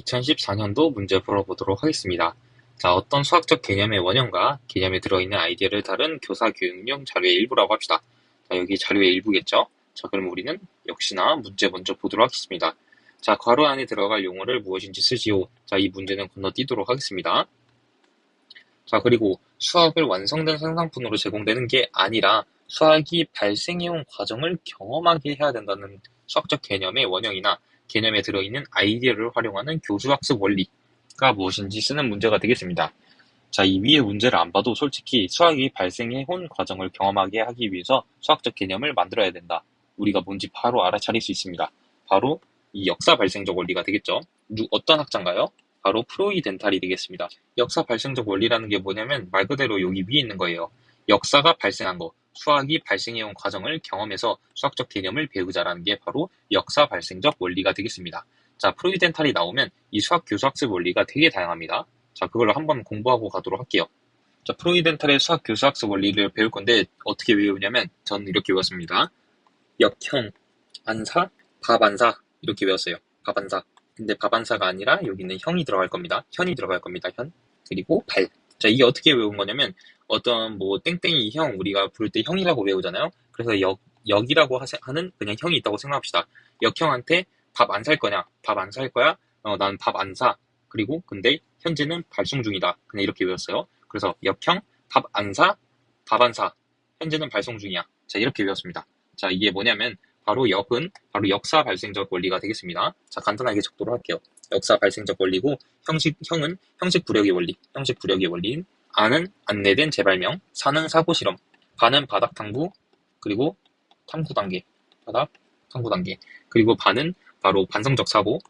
2014년도 문제 풀어보도록 하겠습니다. 자, 어떤 수학적 개념의 원형과 개념에 들어있는 아이디어를 다룬 교사 교육용 자료의 일부라고 합시다. 자, 여기 자료의 일부겠죠? 자, 그럼 우리는 역시나 문제 먼저 보도록 하겠습니다. 자, 괄호 안에 들어갈 용어를 무엇인지 쓰시오. 자, 이 문제는 건너뛰도록 하겠습니다. 자, 그리고 수학을 완성된 생산품으로 제공되는 게 아니라 수학이 발생해온 과정을 경험하게 해야 된다는 수학적 개념의 원형이나 개념에 들어있는 아이디어를 활용하는 교수학습 원리가 무엇인지 쓰는 문제가 되겠습니다. 자, 이 위의 문제를 안 봐도 솔직히 수학이 발생해 온 과정을 경험하게 하기 위해서 수학적 개념을 만들어야 된다. 우리가 뭔지 바로 알아차릴 수 있습니다. 바로 이 역사 발생적 원리가 되겠죠. 누, 어떤 학자인가요? 바로 프로이덴탈이 되겠습니다. 역사 발생적 원리라는 게 뭐냐면 말 그대로 여기 위에 있는 거예요. 역사가 발생한 거, 수학이 발생해온 과정을 경험해서 수학적 개념을 배우자라는 게 바로 역사 발생적 원리가 되겠습니다. 자, 프로이덴탈이 나오면 이 수학 교수학습 원리가 되게 다양합니다. 자, 그걸로 한번 공부하고 가도록 할게요. 자, 프로이덴탈의 수학 교수학습 원리를 배울 건데 어떻게 외우냐면 저는 이렇게 외웠습니다. 역형, 안사, 밥안사 이렇게 외웠어요. 밥안사. 근데 밥안사가 아니라 여기는 형이 들어갈 겁니다. 현이 들어갈 겁니다. 현. 그리고 발. 자, 이게 어떻게 외운 거냐면 어떤 뭐 땡땡이 형 우리가 부를 때 형이라고 외우잖아요. 그래서 역 역이라고 하는 그냥 형이 있다고 생각합시다. 역형한테 밥 안 살 거냐? 밥 안 살 거야? 어, 난 밥 안 사. 그리고 근데 현재는 발송 중이다. 그냥 이렇게 외웠어요. 그래서 역형 밥 안 사, 밥 안 사. 현재는 발송 중이야. 자, 이렇게 외웠습니다. 자, 이게 뭐냐면 바로 역은 바로 역사 발생적 원리가 되겠습니다. 자, 간단하게 적도록 할게요. 역사 발생적 원리고 형식 형은 형식 부력의 원리, 형식 부력의 원리인 안은 안내된 재발명, 사는 사고 실험, 반은 바닥 탐구, 그리고 탐구 단계, 바닥 탐구 단계, 그리고 반은 바로 반성적 사고,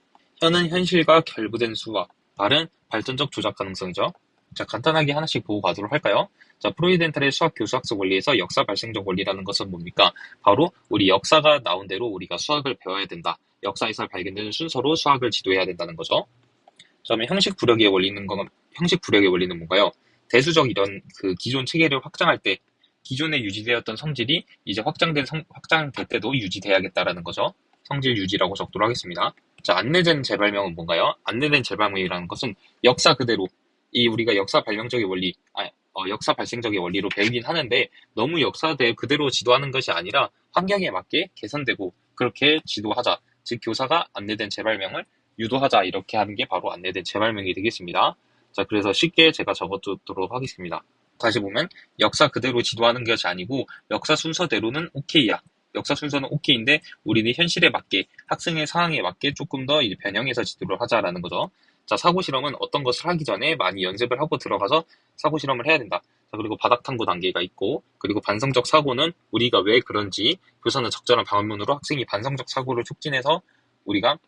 현은 현실과 결부된 수학, 발은 발전적 조작 가능성이죠. 자, 간단하게 하나씩 보고 가도록 할까요? 자, 프로이덴탈의 수학 교수학습 원리에서 역사 발생적 원리라는 것은 뭡니까? 바로 우리 역사가 나온 대로 우리가 수학을 배워야 된다. 역사에서 발견되는 순서로 수학을 지도해야 된다는 거죠. 그 다음에 형식 부력의 원리는 건 형식 부력의 원리는 뭔가요? 대수적 이런 그 기존 체계를 확장할 때 기존에 유지되었던 성질이 이제 확장된 성, 확장될 때도 유지돼야겠다라는 거죠. 성질 유지라고 적도록 하겠습니다. 자, 안내된 재발명은 뭔가요? 안내된 재발명이라는 것은 역사 그대로 이 우리가 역사 발명적의 원리, 아, 어, 역사 발생적의 원리로 배우긴 하는데 너무 역사대 그대로 지도하는 것이 아니라 환경에 맞게 개선되고 그렇게 지도하자. 즉 교사가 안내된 재발명을 유도하자 이렇게 하는 게 바로 안내된 재발명이 되겠습니다. 자, 그래서 쉽게 제가 적어두도록 하겠습니다. 다시 보면 역사 그대로 지도하는 것이 아니고 역사 순서대로는 오케이야. 역사 순서는 오케이인데 우리는 현실에 맞게 학생의 상황에 맞게 조금 더 변형해서 지도를 하자라는 거죠. 자, 사고 실험은 어떤 것을 하기 전에 많이 연습을 하고 들어가서 사고 실험을 해야 된다. 자, 그리고 바닥 탐구 단계가 있고, 그리고 반성적 사고는 우리가 왜 그런지 교사는 적절한 방문으로 학생이 반성적 사고를 촉진해서 우리가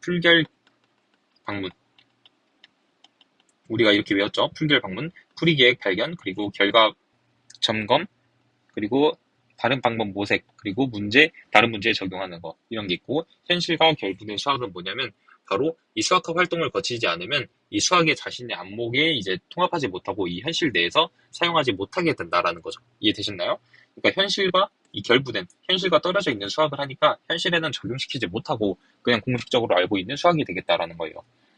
풀결 방문, 우리가 이렇게 외웠죠. 풀결 방문, 풀이 계획 발견, 그리고 결과 점검, 그리고 다른 방법 모색, 그리고 문제, 다른 문제에 적용하는 거, 이런 게 있고, 현실과 결부된 수학은 뭐냐면, 바로 이 수학학 활동을 거치지 않으면 이 수학의 자신의 안목에 이제 통합하지 못하고 이 현실 내에서 사용하지 못하게 된다라는 거죠. 이해되셨나요? 그러니까 현실과 이 결부된 현실과 떨어져 있는 수학을 하니까 현실에는 적용시키지 못하고 그냥 공식적으로 알고 있는 수학이 되겠다라는 거예요.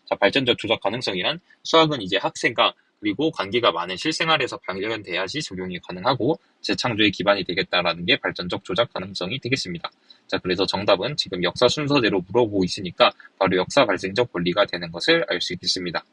자, 발전적 조작 가능성이 란 수학은 이제 학생과 그리고 관계가 많은 실생활에서 발견돼야지 적용이 가능하고 재창조의 기반이 되겠다라는 게 발전적 조작 가능성이 되겠습니다. 자, 그래서 정답은 지금 역사 순서대로 물어보고 있으니까 바로 역사 발생적 권리가 되는 것을 알 수 있겠습니다.